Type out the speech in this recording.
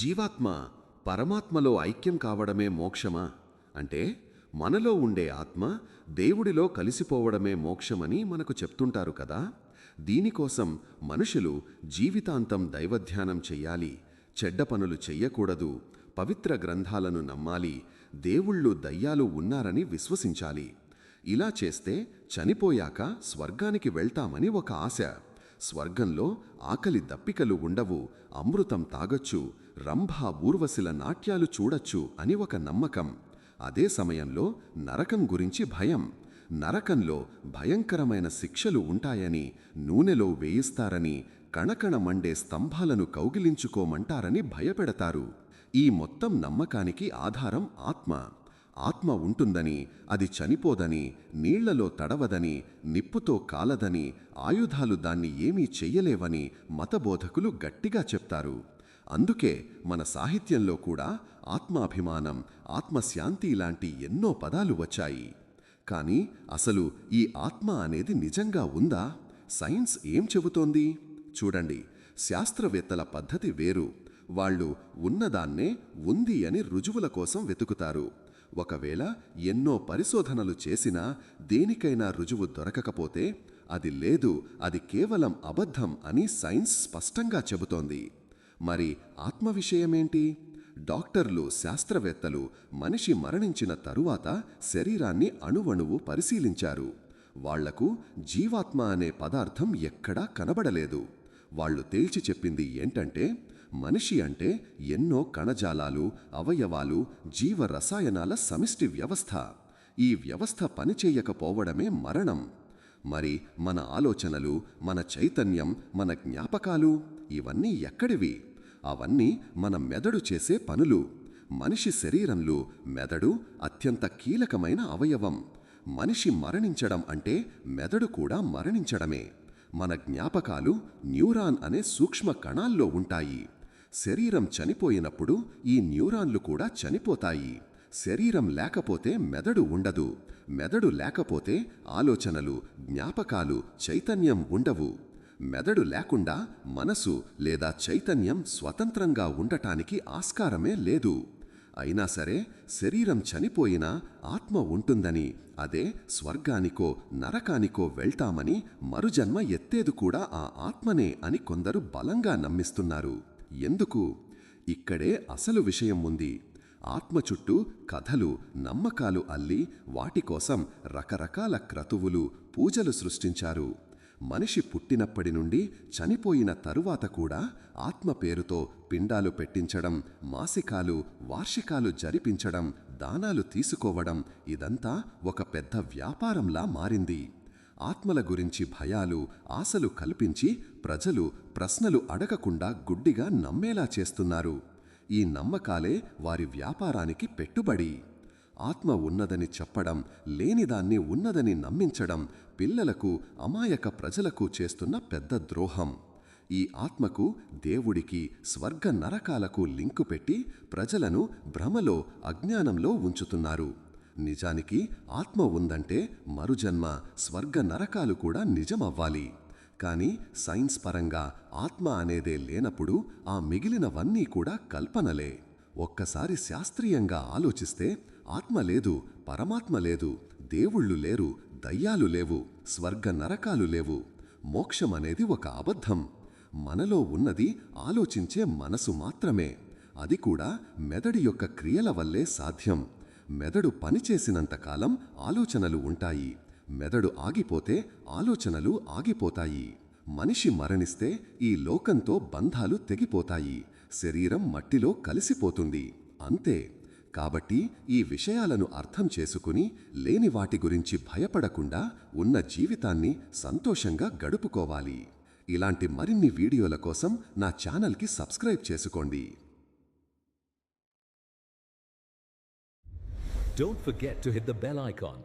జీవాత్మ పరమాత్మలో ఐక్యం కావడమే మోక్షమా? అంటే మనలో ఉండే ఆత్మ దేవుడిలో కలిసిపోవడమే మోక్షమని మనకు చెప్తుంటారు కదా. దీనికోసం మనుషులు జీవితాంతం దైవధ్యానం చెయ్యాలి చెడ్డ పనులు చెయ్యకూడదు పవిత్ర గ్రంథాలను నమ్మాలి దేవుళ్ళు దయ్యాలు ఉన్నారని విశ్వసించాలి. ఇలా చేస్తే చనిపోయాక స్వర్గానికి వెళ్తామని ఒక ఆశ. స్వర్గంలో ఆకలి దప్పికలు ఉండవు అమృతం తాగొచ్చు రంభా ఊర్వశిల నాట్యాలు చూడొచ్చు అని ఒక నమ్మకం. అదే సమయంలో నరకం గురించి భయం. నరకంలో భయంకరమైన శిక్షలు ఉంటాయని నూనెలో వేయిస్తారని కణకణ మండే స్తంభాలను కౌగిలించుకోమంటారని భయపెడతారు. ఈ మొత్తం నమ్మకానికి ఆధారం ఆత్మ. ఆత్మ ఉంటుందని అది చనిపోదని నీళ్ళలో తడవదని నిప్పుతో కాలదని ఆయుధాలు దాన్ని ఏమీ చెయ్యలేవని మతబోధకులు గట్టిగా చెప్తారు. అందుకే మన సాహిత్యంలో కూడా ఆత్మాభిమానం ఆత్మశాంతి లాంటి ఎన్నో పదాలు వచ్చాయి. కానీ అసలు ఈ ఆత్మ అనేది నిజంగా ఉందా? సైన్స్ ఏం చెబుతోంది? చూడండి శాస్త్రవేత్తల పద్ధతి వేరు. వాళ్ళు ఉన్నదాన్నే ఉంది అని రుజువుల కోసం వెతుకుతారు. ఒకవేళ ఎన్నో పరిశోధనలు చేసినా దేనికైనా రుజువు దొరకకపోతే అది లేదు అది కేవలం అబద్ధం అని సైన్స్ స్పష్టంగా చెబుతోంది. మరి ఆత్మ విషయమేంటి డాక్టర్లు శాస్త్రవేత్తలు మనిషి మరణించిన తరువాత శరీరాన్ని అణువణువు పరిశీలించారు. వాళ్ళకు జీవాత్మ అనే పదార్థం ఎక్కడా కనబడలేదు. వాళ్ళు తేల్చి చెప్పింది ఏంటంటే మనిషి అంటే ఎన్నో కణజాలాలు అవయవాలు జీవరసాయనాల సమిష్టి వ్యవస్థ. ఈ వ్యవస్థ పనిచేయకపోవడమే మరణం. మరి మన ఆలోచనలు మన చైతన్యం మన జ్ఞాపకాలు ఇవన్నీ ఎక్కడివి? అవన్నీ మన మెదడు చేసే పనులు. మనిషి శరీరంలో మెదడు అత్యంత కీలకమైన అవయవం. మనిషి మరణించడం అంటే మెదడు కూడా మరణించడమే. మన జ్ఞాపకాలు న్యూరాన్ అనే సూక్ష్మ కణాల్లో ఉంటాయి. శరీరం చనిపోయినప్పుడు ఈ న్యూరాన్లు కూడా చనిపోతాయి. శరీరం లేకపోతే మెదడు ఉండదు. మెదడు లేకపోతే ఆలోచనలు జ్ఞాపకాలు చైతన్యం ఉండవు. మెదడు లేకుండా మనసు లేదా చైతన్యం స్వతంత్రంగా ఉండటానికి ఆస్కారమే లేదు. అయినా సరే శరీరం చనిపోయినా ఆత్మ ఉంటుందని అదే స్వర్గానికో నరకానికో వెళ్తామని మరుజన్మ ఎత్తేదు కూడా ఆ ఆత్మనే అని కొందరు బలంగా నమ్మిస్తున్నారు. ఎందుకు? ఇక్కడే అసలు విషయం ఉంది. ఆత్మ చుట్టూ కథలు నమ్మకాలు అల్లి వాటి కోసం రకరకాల క్రతువులు పూజలు సృష్టించారు. మనిషి పుట్టినప్పటి నుండి చనిపోయిన తరువాత కూడా ఆత్మ పేరుతో పిండాలు పెట్టించడం మాసికాలు వార్షికాలు జరిపించడం దానాలు తీసుకోవడం ఇదంతా ఒక పెద్ద వ్యాపారంలా మారింది. ఆత్మల గురించి భయాలు ఆశలు కల్పించి ప్రజలు ప్రశ్నలు అడగకుండా గుడ్డిగా నమ్మేలా చేస్తున్నారు. ఈ నమ్మకాలే వారి వ్యాపారానికి పెట్టుబడి. ఆత్మ ఉన్నదని చెప్పడం లేనిదాన్ని ఉన్నదని నమ్మించడం పిల్లలకు అమాయక ప్రజలకు చేస్తున్న పెద్ద ద్రోహం. ఈ ఆత్మకు దేవుడికి స్వర్గ నరకాలకు లింకు పెట్టి ప్రజలను భ్రమలో అజ్ఞానంలో ఉంచుతున్నారు. నిజానికి ఆత్మ ఉందంటే మరుజన్మ స్వర్గ నరకాలు కూడా నిజమవ్వాలి. కానీ సైన్స్ పరంగా ఆత్మ అనేదే లేనప్పుడు ఆ మిగిలినవన్నీ కూడా కల్పనలే. ఒక్కసారి శాస్త్రీయంగా ఆలోచిస్తే ఆత్మ లేదు పరమాత్మ లేదు దేవుళ్ళు లేరు దయ్యాలు లేవు స్వర్గ నరకాలు లేవు. మోక్షం అనేది ఒక అబద్ధం. మనలో ఉన్నది ఆలోచించే మనసు మాత్రమే. అది కూడా మెదడి యొక్క క్రియల వల్లే సాధ్యం. మెదడు పనిచేసినంతకాలం ఆలోచనలు ఉంటాయి. మెదడు ఆగిపోతే ఆలోచనలు ఆగిపోతాయి. మనిషి మరణిస్తే ఈ లోకంతో బంధాలు తెగిపోతాయి. శరీరం మట్టిలో కలిసిపోతుంది. అంతే. కాబట్టి ఈ విషయాలను అర్థం చేసుకుని లేని వాటి గురించి భయపడకుండా ఉన్న జీవితాన్ని సంతోషంగా గడుపుకోవాలి. ఇలాంటి మరిన్ని వీడియోల కోసం నా ఛానల్కి సబ్స్క్రైబ్ చేసుకోండి. Don't forget to hit the bell icon